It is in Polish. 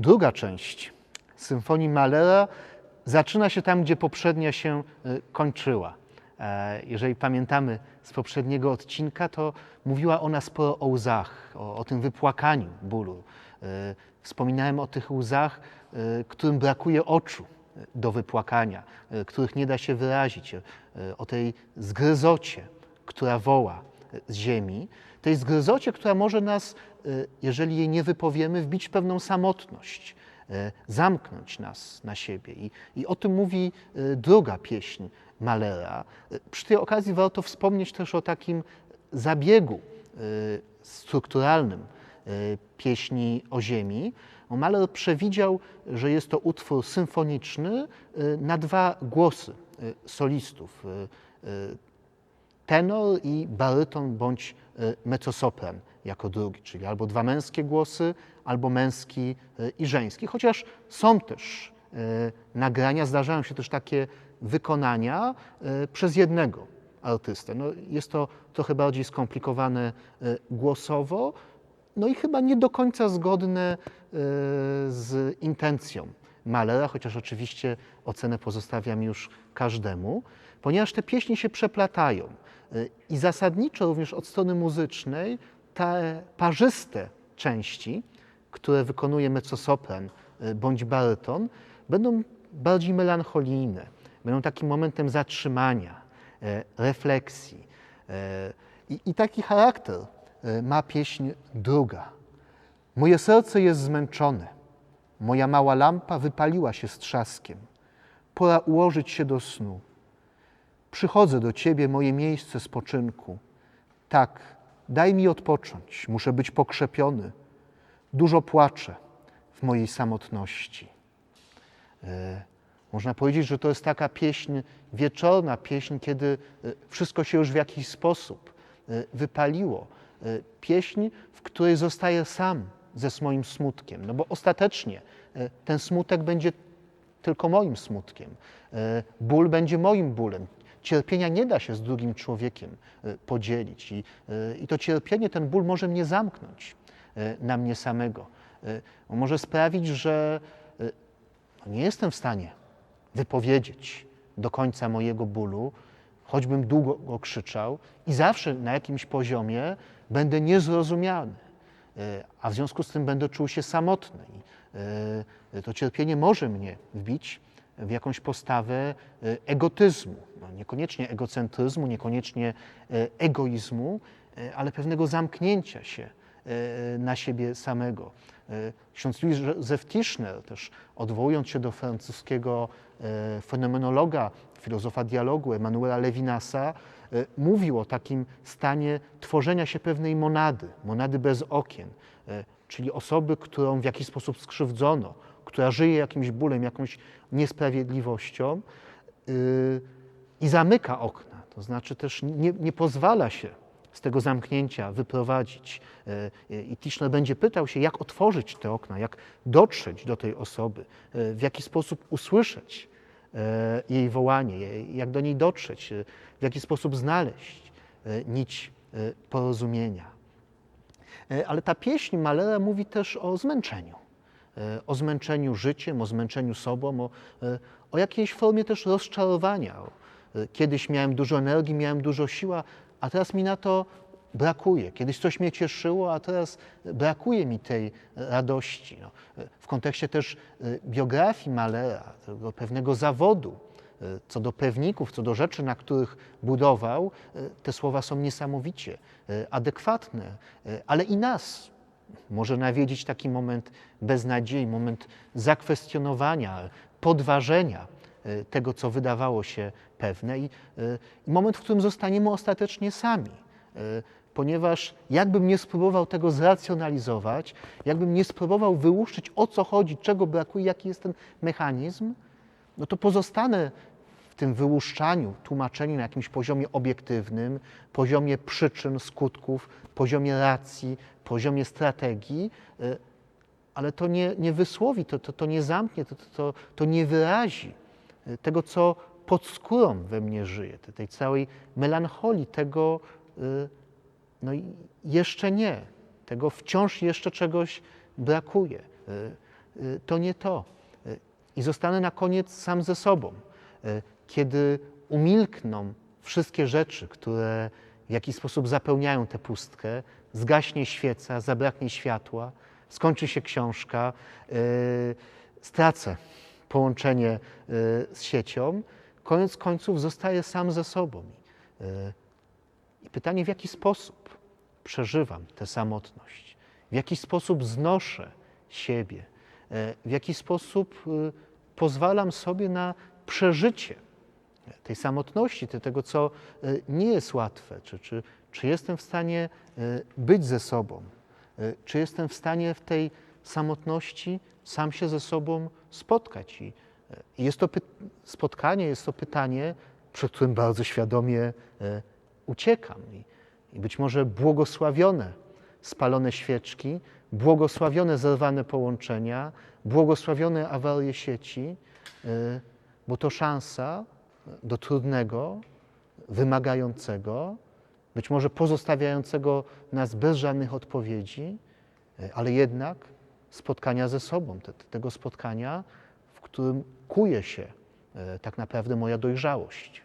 Druga część symfonii Mahlera zaczyna się tam, gdzie poprzednia się y, kończyła. E, Jeżeli pamiętamy z poprzedniego odcinka, to mówiła ona sporo o łzach, o, o tym wypłakaniu bólu. Y, Wspominałem o tych łzach, którym brakuje oczu do wypłakania, których nie da się wyrazić, o tej zgryzocie, która woła z ziemi, tej zgryzocie, która może nas, y, jeżeli jej nie wypowiemy, wbić w pewną samotność, y, zamknąć nas na siebie. I, i o tym mówi y, druga pieśń Malera. Przy tej okazji warto wspomnieć też o takim zabiegu strukturalnym pieśni o ziemi. Mahler przewidział, że jest to utwór symfoniczny na dwa głosy solistów. Tenor i baryton bądź y, mezzosopran jako drugi, czyli albo dwa męskie głosy, albo męski y, i żeński. Chociaż są też y, nagrania, zdarzają się też takie wykonania przez jednego artystę. No, jest to trochę bardziej skomplikowane głosowo, no i chyba nie do końca zgodne z intencją Malera, chociaż oczywiście ocenę pozostawiam już każdemu, ponieważ te pieśni się przeplatają. Y, I zasadniczo również od strony muzycznej te parzyste części, które wykonuje mezzosopran y, bądź baryton, będą bardziej melancholijne, będą takim momentem zatrzymania, e, refleksji. I, I taki charakter ma pieśń druga. Moje serce jest zmęczone, moja mała lampa wypaliła się z trzaskiem. Pora ułożyć się do snu. Przychodzę do Ciebie, moje miejsce spoczynku. Tak, daj mi odpocząć, muszę być pokrzepiony. Dużo płaczę w mojej samotności. E, Można powiedzieć, że to jest taka pieśń wieczorna, pieśń, kiedy e, wszystko się już w jakiś sposób e, wypaliło. Pieśń, w której zostaję sam ze swoim smutkiem, no bo ostatecznie e, ten smutek będzie tylko moim smutkiem. E, Ból będzie moim bólem. Cierpienia nie da się z drugim człowiekiem e, podzielić i, i to cierpienie, ten ból może mnie zamknąć na mnie samego. Może sprawić, że no nie jestem w stanie wypowiedzieć do końca mojego bólu, choćbym długo go krzyczał i zawsze na jakimś poziomie będę niezrozumiany, a w związku z tym będę czuł się samotny. E, To cierpienie może mnie wbić w jakąś postawę e, egotyzmu, no niekoniecznie egocentryzmu, niekoniecznie e, egoizmu, e, ale pewnego zamknięcia się e, na siebie samego. E, Ksiądz Józef Tischner, też odwołując się do francuskiego e, fenomenologa, filozofa dialogu Emanuela Levinasa, e, mówił o takim stanie tworzenia się pewnej monady, monady bez okien, e, czyli osoby, którą w jakiś sposób skrzywdzono, która żyje jakimś bólem, jakąś niesprawiedliwością y, i zamyka okna, to znaczy też nie, nie pozwala się z tego zamknięcia wyprowadzić. E, I Tischner będzie pytał się, jak otworzyć te okna, jak dotrzeć do tej osoby, e, w jaki sposób usłyszeć e, jej wołanie, je- jak do niej dotrzeć, e, w jaki sposób znaleźć e, nić e, porozumienia. E, Ale ta pieśń Malera mówi też o zmęczeniu. E, O zmęczeniu życiem, o zmęczeniu sobą, o, e, o jakiejś formie też rozczarowania. E, Kiedyś miałem dużo energii, miałem dużo siła, a teraz mi na to brakuje. Kiedyś coś mnie cieszyło, a teraz brakuje mi tej radości. No, w kontekście też e, biografii Malera, pewnego zawodu, e, co do pewników, co do rzeczy, na których budował, e, te słowa są niesamowicie adekwatne, ale i nas może nawiedzić taki moment beznadziei, moment zakwestionowania, podważenia tego, co wydawało się pewne i moment, w którym zostaniemy ostatecznie sami. E, Ponieważ jakbym nie spróbował tego zracjonalizować, jakbym nie spróbował wyłuszczyć o co chodzi, czego brakuje, jaki jest ten mechanizm, no to pozostanę w tym wyłuszczaniu, tłumaczeniu na jakimś poziomie obiektywnym, poziomie przyczyn, skutków, poziomie racji, poziomie strategii, y, ale to nie, nie wysłowi, to, to, to nie zamknie, to, to, to nie wyrazi y, tego, co pod skórą we mnie żyje, te- tej całej melancholii, tego y, no i jeszcze nie, tego wciąż jeszcze czegoś brakuje. Y, y, to nie to. Y, I zostanę na koniec sam ze sobą. Y, Kiedy umilkną wszystkie rzeczy, które w jakiś sposób zapełniają tę pustkę, zgaśnie świeca, zabraknie światła, skończy się książka, y, stracę połączenie y, z siecią, koniec końców zostaję sam ze sobą. I pytanie, w jaki sposób przeżywam tę samotność, w jaki sposób znoszę siebie, y, w jaki sposób y, pozwalam sobie na przeżycie tej samotności, te- tego, co y, nie jest łatwe, czy, czy, czy jestem w stanie y, być ze sobą, czy jestem w stanie w tej samotności sam się ze sobą spotkać. I jest to spotkanie, jest to pytanie, przed którym bardzo świadomie uciekam. I, I być może błogosławione spalone świeczki, błogosławione zerwane połączenia, błogosławione awarie sieci, y, bo to szansa do trudnego, wymagającego, być może pozostawiającego nas bez żadnych odpowiedzi, y, ale jednak spotkania ze sobą, te, tego spotkania, w którym kuje się y, tak naprawdę moja dojrzałość.